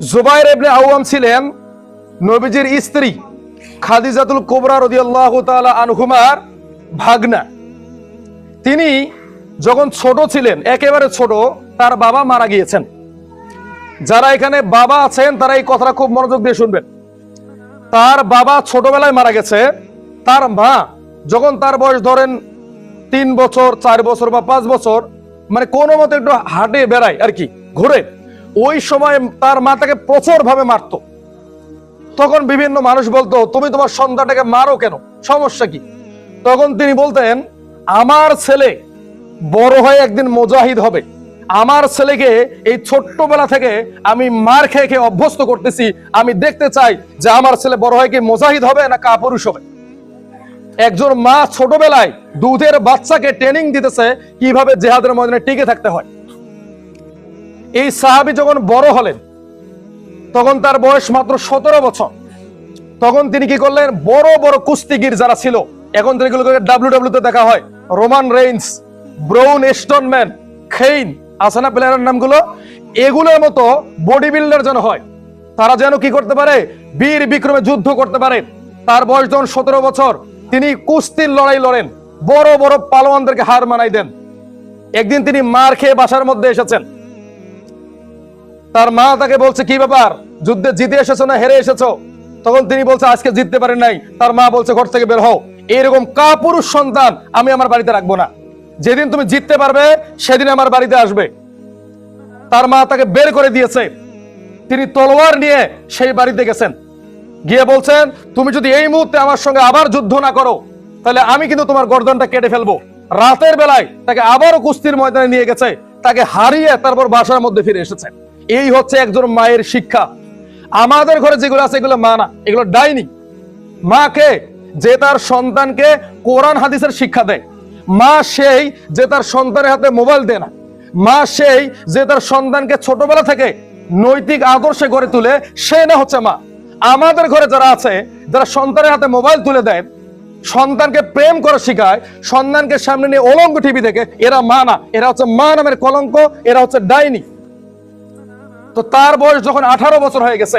জুবাইর ইবনে আওয়াম ছিলেন নবীজির স্ত্রী খাদিজাতুল কোবরা রাদিয়াল্লাহু তাআলা আনহুমার ভাগনা। তিনি যখন ছোট ছিলেন, একেবারে ছোট, তার বাবা মারা গিয়েছেন। যারা এখানে বাবা আছেন, তারা এই কথাটা খুব মনোযোগ দিয়ে শুনবেন। তার বাবা ছোটবেলায় মারা গেছে, তার মা যখন তার বয়স ধরেন তিন বছর, চার বছর বা পাঁচ বছর মানে কোনো মতে একটু হাঁটে বেড়ায় আর কি, ঘুরে। ওই সময় তার মা তাকে প্রচুর ভাবে মারতো। তখন বিভিন্ন মানুষ বলতো, তুমি তোমার সন্তানটাকে মারো কেন? সমস্যা কি? তখন তিনি বলতেন, আমার ছেলে বড় হয়ে একদিন মোজাহিদ হবে। আমার ছেলেকে এই ছোট্টবেলা থেকে আমি মার খেয়ে খেয়ে অভ্যস্ত করতেছি। আমি দেখতে চাই যে আমার ছেলে বড় হয়ে কি মোজাহিদ হবে না কাপুরুষ হবে। একজন মা ছোটবেলায় দুধের বাচ্চাকে ট্রেনিং দিতেছে কীভাবে জেহাদের ময়দানে টিকে থাকতে হয়। এই সাহাবি যখন বড় হলেন, তখন তার বয়স মাত্র সতেরো বছর। তখন তিনি কি করলেন? বড় বড় কুস্তিগির যারা ছিল, এখন তো এগুলোকে ডাব্লিউ দেখা হয়। Roman Reigns, Braun Strowman Kane আছে না প্লেয়ারের নামগুলো, এগুলোর মতো বডি বিল্ডার যেন হয়, তারা যেন কি করতে পারে? বীর বিক্রমে যুদ্ধ করতে পারে। তার বয়স যখন সতেরো বছর, তিনি কুস্তির লড়াই লড়েন। বড় বড় পালোয়ানদেরকে হার মানাই দেন। একদিন তিনি মার খেয়ে বাসার মধ্যে এসেছেন। তার মা তাকে বলছে, কি ব্যাপার? যুদ্ধে জিতে এসেছ না হেরে এসেছ? তখন তিনি বলছে, আজকে জিততে পারেন নাই। তার মা বলছে, ঘর থেকে বের হও। এরকম কাপুরুষ সন্তান আমি আমার বাড়িতে রাখব না। যেদিন তুমি জিততে পারবে, সেদিন আমার বাড়িতে আসবে। তার মা তাকে বের করে দিয়েছে। তিনি তলোয়ার নিয়ে সেই বাড়িতে গেছেন। গিয়ে বলছেন, তুমি যদি এই মুহূর্তে আমার সঙ্গে আবার যুদ্ধ না করো, তাহলে আমি কিন্তু তোমার গর্দনটা কেটে ফেলব। রাতের বেলায় তাকে আবারও কুস্তির ময়দানে নিয়ে গেছে। তাকে হারিয়ে তারপর বাসার মধ্যে ফিরে এসেছে। এই হচ্ছে একজন মায়ের শিক্ষা। আমাদের ঘরে যেগুলো আছে এগুলো মা না, এগুলো ডাইনি। মাকে যে তার সন্তানকে কোরআন হাদিসের শিক্ষা দেয়, মা সেই যে তার সন্তানের হাতে মোবাইল দেয় না, মা সেই যে তার সন্তানকে ছোটবেলা থেকে নৈতিক আদর্শে গড়ে তুলে, সে না হচ্ছে মা। আমাদের ঘরে যারা আছে, যারা সন্তানের হাতে মোবাইল তুলে দেয়, সন্তানকে প্রেম করা শিখায়, সন্তানকে সামনে নিয়ে অলঙ্ক টিভি দেখে, এরা মা না, এরা হচ্ছে মা নামের কলঙ্ক, এরা হচ্ছে ডাইনি। তো তার বয়স যখন আঠারো বছর হয়ে গেছে,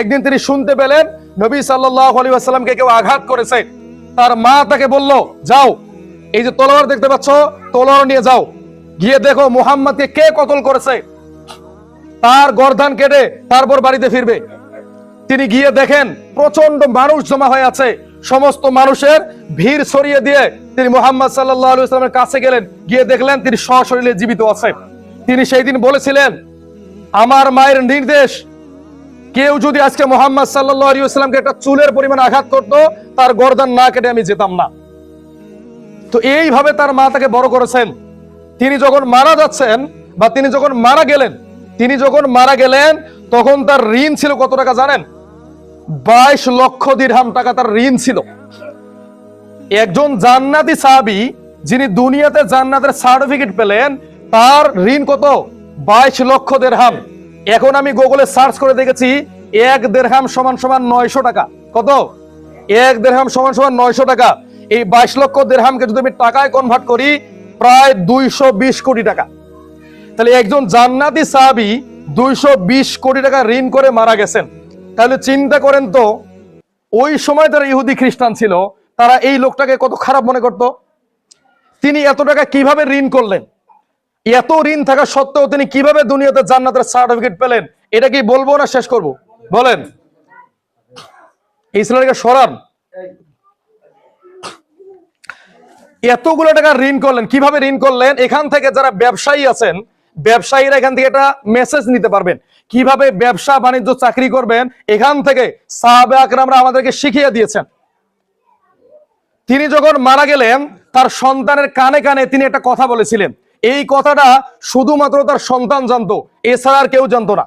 একদিন তিনি শুনতে পেলেন, নবী সাল্লাহ কেউ আঘাত করেছে। তার মা তাকে বলল, যাও, এই যে তলোয়ার দেখতে পাচ্ছ, তলোয়ার নিয়ে যাও। গিয়ে দেখো মুহাম্মদকে কে কতল করেছে। তার গর্দান কেটে তারপর বাড়িতে ফিরবে। তিনি গিয়ে দেখেন প্রচণ্ড মানুষ জমা হয়ে আছে। সমস্ত মানুষের ভিড় ছড়িয়ে দিয়ে তিনি মোহাম্মদ সাল্লাহ আলু ইসলামের কাছে গেলেন। গিয়ে দেখলেন তিনি সশরীরে জীবিত আছে। তিনি সেই দিন বলেছিলেন আমার মায়ের নির্দেশ। কেউ যদি আজকে মোহাম্মদ সাল্লাহ আলী ইসলামকে একটা চুলের পরিমাণ আঘাত করত, তার গর্দান না কেটে আমি যেতাম না। তো এইভাবে তার মা তাকে বড় করেছেন। তিনি যখন মারা যাচ্ছেন বা তিনি যখন মারা গেলেন, তিনি যখন মারা গেলেন, তখন তার ঋণ ছিল কত টাকা জানেন? বাইশ লক্ষ দিরহাম টাকা তার ঋণ ছিল। একজন জান্নাতি সাহাবি যিনি দুনিয়াতে জান্নাতের সার্টিফিকেট পেলেন, তার ঋণ কত? বাইশ লক্ষ দেড়হাম। এখন আমি গুগলে সার্চ করে দেখেছি, এক দেড়হাম সমান সমান নয়শো টাকা। কত? এক দেড়হাম সমান সমান নয়শো টাকা। এই বাইশ লক্ষ দেড়হামকে যদি আমি টাকায় কনভার্ট করি, প্রায় দুইশো বিশ কোটি টাকা। তাহলে একজন জান্নাতি সাহাবি দুইশো বিশ কোটি টাকা ঋণ করে মারা গেছেন। তাহলে চিন্তা করেন তো, ওই সময় যারা ইহুদি খ্রিস্টান ছিল, তারা এই লোকটাকে কত খারাপ মনে করত? তিনি এত টাকা কীভাবে ঋণ করলেন? এত ঋণ থাকা সত্ত্বেও তিনি কীভাবে দুনিয়াতে জান্নাতের সার্টিফিকেট পেলেন? এটা কি বলব না শেষ করব? বলেন। এই ছেলেটাকে সরান। এতগুলো টাকা ঋণ করলেন, কীভাবে ঋণ করলেন? এখান থেকে যারা ব্যবসায়ী আছেন, ব্যবসায়ীরা এখান থেকে একটা মেসেজ নিতে পারবেন। কীভাবে ব্যবসা বাণিজ্য চাকরি করবেন? এখান থেকে সাহাবে আকরামরা আমাদেরকে শিখিয়ে দিয়েছেন। তিনি যখন মারা গেলেন, তার সন্তানের কানে কানে তিনি একটা কথা বলেছিলেন। এই কথাটা শুধুমাত্র তার সন্তান জানতো, এছাড়া কেউ জানতো না।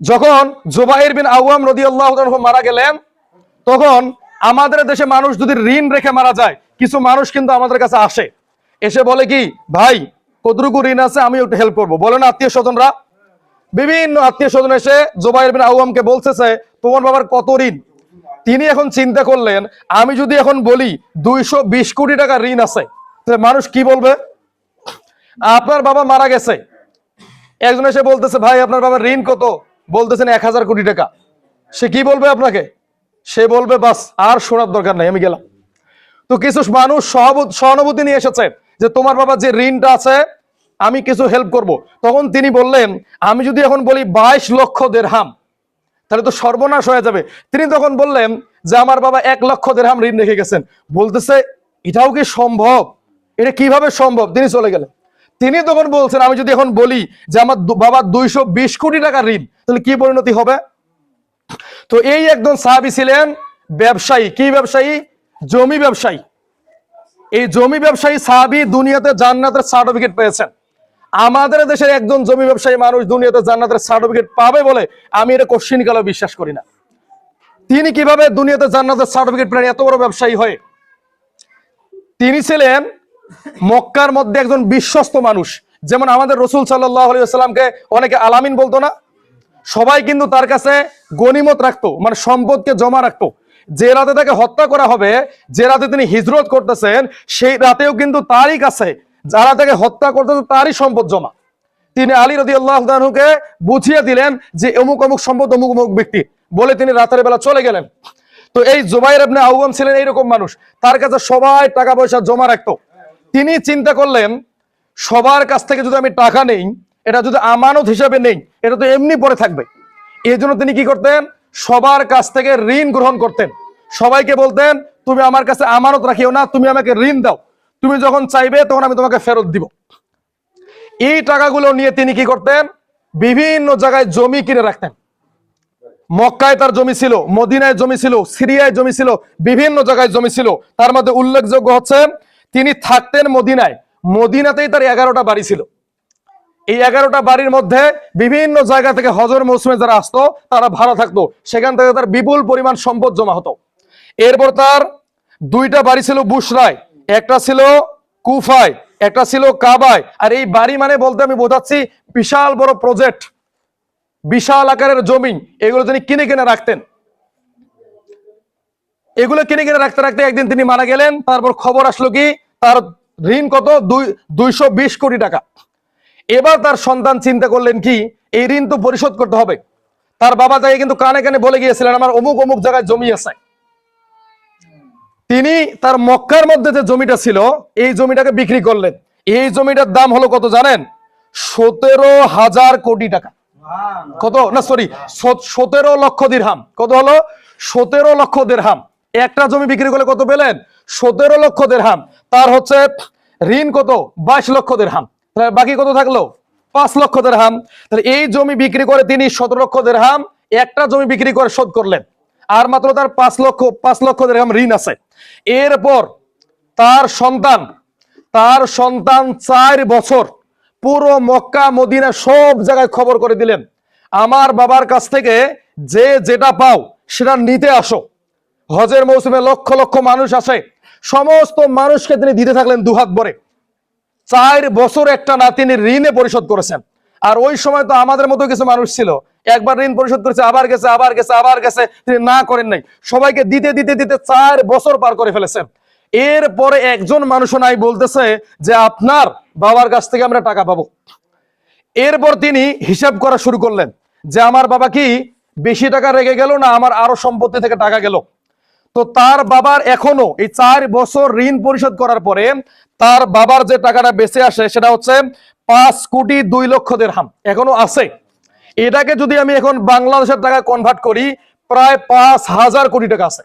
যখন জুবাইর বিন আওয়াম রদি আল্লাহ মারা গেলেন, তখন আমাদের দেশে মানুষ যদি ঋণ রেখে মারা যায়, কিছু মানুষ কিন্তু আমাদের কাছে আসে। এসে বলে কি, ভাই, কতটুকু ঋণ আছে আমি একটু হেল্প করব। বলে না আত্মীয় স্বজনরা। বিভিন্ন আত্মীয় স্বজন এসে জোবাইর বিন আওয়ামকে বলতেছে, তোমার বাবার কত ঋণ? তিনি এখন চিন্তা করলেন, আমি যদি এখন বলি, দুইশো বিশ কোটি টাকা ঋণ আছে মানুষ কি বলবে? আপনার বাবা মারা গেছে। একজন এসে বলতেছে, ভাই, আপনার বাবার ঋণ কত? বলতেছেন, এক হাজার কোটি টাকা। সে কি বলবে আপনাকে? সে বলবে, বাস, আর শোনার দরকার নাই, আমি গেলাম। তো কিছু মানুষ সহানুভূতি নিয়ে এসেছে যে, তোমার বাবা যে ঋণটা আছে, আমি কিছু হেল্প করব। তখন তিনি বললেন, আমি যদি এখন বলি বাইশ লক্ষ দেড়হাম, তাহলে তো সর্বনাশ হয়ে যাবে। তিনি তখন বললেন যে, আমার বাবা এক লক্ষ দেড়হাম ঋণ রেখে গেছেন। বলতেছে, এটাও কি সম্ভব? এটা কীভাবে সম্ভব? তিনি চলে গেলেন। তিনি তখন বলছেন, আমি যদি এখন বলি যে আমার বাবা দুইশো বিশ কোটি টাকা ঋণ, তাহলে কি পরিণতি হবে? তো এই একজন সাহাবি ছিলেন ব্যবসায়ী। কি ব্যবসায়ী? জমি ব্যবসায়ী। এই জমি ব্যবসায়ী সাহাবি দুনিয়াতে জান্নাতের সার্টিফিকেট পেয়েছেন। আমাদের দেশের একজন জমি ব্যবসায়ী মানুষ দুনিয়াতে জান্নাতের সার্টিফিকেট পাবে বলে আমি এটা কোশ্চিন কালে বিশ্বাস করি না। তিনি কীভাবে দুনিয়াতে জান্নাতের সার্টিফিকেট পেলেন? এত বড় ব্যবসায়ী হয়ে। তিনি ছিলেন মক্কার মধ্যে একজন বিশ্বস্ত মানুষ, যেমন আমাদের রসুল সাল্লাহামকে অনেকে আলামিন বলতো না? সবাই কিন্তু তার কাছে গনিমত রাখতো মানে সম্পদকে জমা রাখতো। যে রাতে তাকে হত্যা করা হবে, যে রাতে তিনি হিজরত করতেছেন, সেই রাতেও কিন্তু তারই কাছে যারা তাকে হত্যা করতেছে তারই সম্পদ জমা। তিনি আলী রদি আল্লাহকে বুঝিয়ে দিলেন যে অমুক অমুক সম্পদ অমুক অমুক ব্যক্তি বলে তিনি রাতের বেলা চলে গেলেন। তো এই জুবাইর আপনি আউগম ছিলেন এইরকম মানুষ, তার কাছে সবাই টাকা পয়সা জমা রাখতো। তিনি চিন্তা করলেন, সবার কাছ থেকে যদি আমি টাকা নেই, এটা যদি আমানত হিসাবে নেই, এটা তো এমনি পড়ে থাকবে। এই জন্য তিনি কি করতেন? সবার কাছ থেকে ঋণ গ্রহণ করতেন। সবাইকে বলতেন, তুমি আমার কাছে আমানত রাখিও না, তুমি আমাকে ঋণ দাও। তুমি যখন চাইবে, তখন আমি তোমাকে ফেরত দিব। এই টাকাগুলো নিয়ে তিনি কি করতেন? বিভিন্ন জায়গায় জমি কিনে রাখতেন। মক্কায় তার জমি ছিল, মদিনায় জমি ছিল, সিরিয়ায় জমি ছিল, বিভিন্ন জায়গায় জমি ছিল। তার মধ্যে উল্লেখযোগ্য হচ্ছে তিনি থাকতেন মদিনায়। মদিনাতেই তার এগারোটা বাড়ি ছিল। এই এগারোটা বাড়ির মধ্যে বিভিন্ন জায়গা থেকে হজর মৌসুমে যারা আসতো, তারা ভাড়া থাকতো। সেখান থেকে তার বিপুল পরিমাণ সম্পদ জমা হতো। এরপর তার দুইটা বাড়ি ছিল বুসরায় একটা ছিল কুফায়, একটা ছিল কাবায়। আর এই বাড়ি মানে বলতে আমি বোঝাচ্ছি বিশাল বড় প্রজেক্ট বিশাল আকারের জমি। এগুলো তিনি কিনে কিনে রাখতেন। এগুলো কিনে কিনে রাখতে রাখতে একদিন তিনি মারা গেলেন। তারপর খবর আসলো কি তার ঋণ কত? দুই, দুইশো কোটি টাকা। এবার তার সন্তান চিন্তা করলেন কি? এই ঋণ তো পরিশোধ করতে হবে। তার বাবা তাকে কিন্তু কানে কানে বলে গিয়েছিলেন, আমার অমুক অমুক জায়গায় জমি আছে। তিনি তার মক্কার মধ্যে যে জমিটা ছিল, এই জমিটাকে বিক্রি করলেন। এই জমিটার দাম হলো কত জানেন? সতেরো হাজার কোটি টাকা। কত? না সরি সতেরো লক্ষ দিরহাম। কত হলো? সতেরো লক্ষ দেড়হাম একটা জমি বিক্রি করলে কত পেলেন? সতেরো লক্ষ দেড়হাম। তার হচ্ছে ঋণ কত? বাইশ লক্ষ দেড়হাম। তাহলে বাকি কত থাকল? পাঁচ লক্ষ দেড়হাম। তাহলে এই জমি বিক্রি করে তিনি সতেরো লক্ষ দেড়হাম। একটা জমি বিক্রি করে শোধ করলেন। আর মাত্র তার পাঁচ লক্ষ পাঁচ লক্ষ দেড়হাম ঋণ আছে। এরপর তার সন্তান তার সন্তান চার বছর পুরো মক্কা, মদিনা সব জায়গায় খবর করে দিলেন। আমার বাবার কাছ থেকে যে যেটা পাও সেটা নিতে আসো। হজের মৌসুমে লক্ষ লক্ষ মানুষ আসে। সমস্ত মানুষকে তিনি দিতে থাকলেন দুহাত ভরে। চার বছর একটা না তিনি ঋণে পরিশোধ করেছেন। আর ওই সময় তো আমাদের মতো কিছু মানুষ ছিল। একবার ঋণ পরিশোধ করেছে, আবার গেছে আবার গেছে আবার গেছে, তিনি না করেন নাই। সবাইকে দিতে দিতে দিতে চার বছর পার করে ফেলেছেন। এরপরে একজন মানুষও নাই বলতেছে যে, আপনার বাবার কাছ থেকে আমরা টাকা পাবো। এরপর তিনি হিসাব করা শুরু করলেন যে, আমার বাবা কি বেশি টাকা রেগে গেল না আমার আরও সম্পত্তি থেকে টাকা গেল? তো তার বাবার এখনও এই চার বছর ঋণ পরিশোধ করার পরে তার বাবার যে টাকাটা বেঁচে আসে সেটা হচ্ছে পাঁচ কোটি দুই লক্ষ দেড়হাম। এখনও আছে। এটাকে যদি আমি এখন বাংলাদেশের টাকা কনভার্ট করি, প্রায় পাঁচ হাজার কোটি টাকা আছে।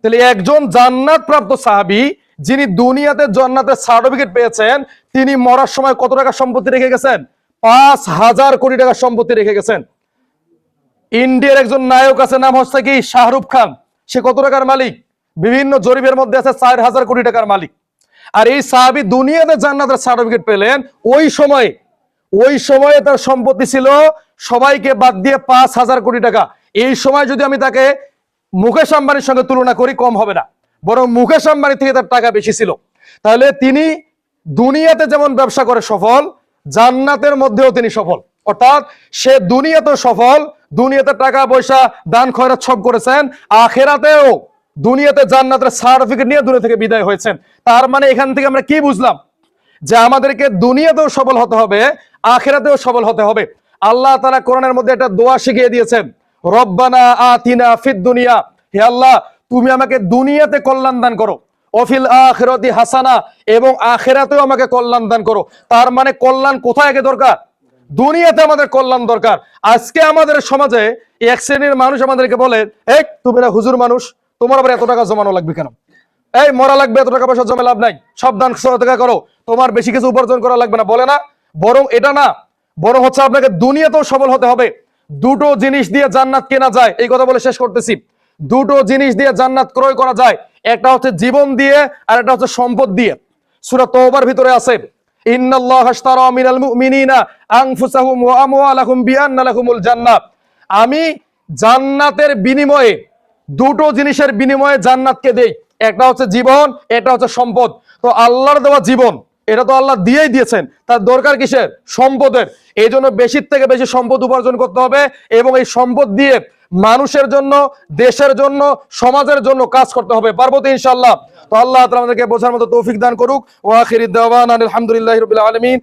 তাহলে একজন জান্নাত প্রাপ্ত সাহাবি, যিনি দুনিয়াতে জান্নাতের সার্টিফিকেট পেয়েছেন, তিনি মরার সময় কত টাকা সম্পত্তি রেখে গেছেন? পাঁচ হাজার কোটি টাকা সম্পত্তি রেখে গেছেন। ইন্ডিয়ার একজন নায়ক আছে, নাম হচ্ছে কি? শাহরুখ খান। সে কত টাকার মালিক? বিভিন্ন জরিপের মধ্যে আছে চার হাজার কোটি টাকার মালিক। আর এই সাহাবি দুনিয়াতে জান্নাতের সার্টিফিকেট পেলেন। ওই সময়ে ওই সময়ে তার সম্পত্তি ছিল সবাইকে বাদ দিয়ে পাঁচ হাজার কোটি টাকা। এই সময় যদি আমি তাকে মুকেশ আম্বানির সঙ্গে তুলনা করি, কম হবে না। বরং মুকেশ আম্বানি থেকে তার টাকা বেশি ছিল। তাহলে তিনি দুনিয়াতে যেমন ব্যবসা করে সফল, জান্নাতের মধ্যেও তিনি সফল। অর্থাৎ সে দুনিয়াতে সফল দুনিয়াতে টাকা, পয়সা, দান, খয়রাত সব করেছেন। আখেরাতেও দুনিয়াতে জান্নাতের সার্টিফিকেট নিয়ে দুনিয়া থেকে বিদায় হয়েছেন। তার মানে এখান থেকে আমরা কি বুঝলাম? যে আমাদেরকে দুনিয়াতেও সবল হতে হবে, আখেরাতেও সবল হতে হবে। আল্লাহ তারা কোরআনের মধ্যে একটা দোয়া শিখিয়ে দিয়েছেন, রব্বানা আতিনা ফিদ দুনিয়া। হে আল্লাহ, তুমি আমাকে দুনিয়াতে কল্যাণ দান করো। অফিল আখিরাতি হাসানা, এবং আখেরাতেও আমাকে কল্যাণ দান করো। তার মানে কল্যাণ কোথায় আগে দরকার? দুনিয়াতে আমাদের কল্যাণ দরকার। আজকে আমাদের সমাজে এক শ্রেণির মানুষ আমাদেরকে বলে, এই, তুমি না হুজুর মানুষ, তোমার আবার এত টাকা জমানো লাগবে কেন? এই, মরা লাগবে, এত টাকা পয়সা জমে লাভ নাই। সব দান সদকা করো। তোমার বেশি কিছু উপার্জন করা লাগবে না। বলে না। বরং এটা না, বরং হচ্ছে আপনাকে দুনিয়াতেও সফল হতে হবে। দুটো জিনিস দিয়ে জান্নাত কেনা যায়, এই কথা বলে শেষ করতেছি। দুটো জিনিস দিয়ে জান্নাত ক্রয় করা যায়। একটা হচ্ছে জীবন দিয়ে, আর একটা হচ্ছে সম্পদ দিয়ে। সূরা তওবার ভিতরে আছে। আমি জান্নাতের বিনিময়ে, দুটো জিনিসের বিনিময়ে জান্নাতকে দেই। একটা হচ্ছে জীবন এটা হচ্ছে সম্পদ। তো আল্লাহর দেওয়া জীবন, এটা তো আল্লাহ দিয়েই দিয়েছেন। তার দরকার কিসের? সম্পদের। এই জন্য বেশির থেকে বেশি সম্পদ উপার্জন করতে হবে এবং এই সম্পদ দিয়ে মানুষের জন্য, দেশের জন্য, সমাজের জন্য কাজ করতে হবে। পারব তো ইনশাল্লাহ তো আল্লাহ তাআলা আমাদেরকে বোঝার মতো তৌফিক দান করুক। ওয়া আখিরি দাওয়ানা আলহামদুলিল্লাহি রাব্বিল আলামিন।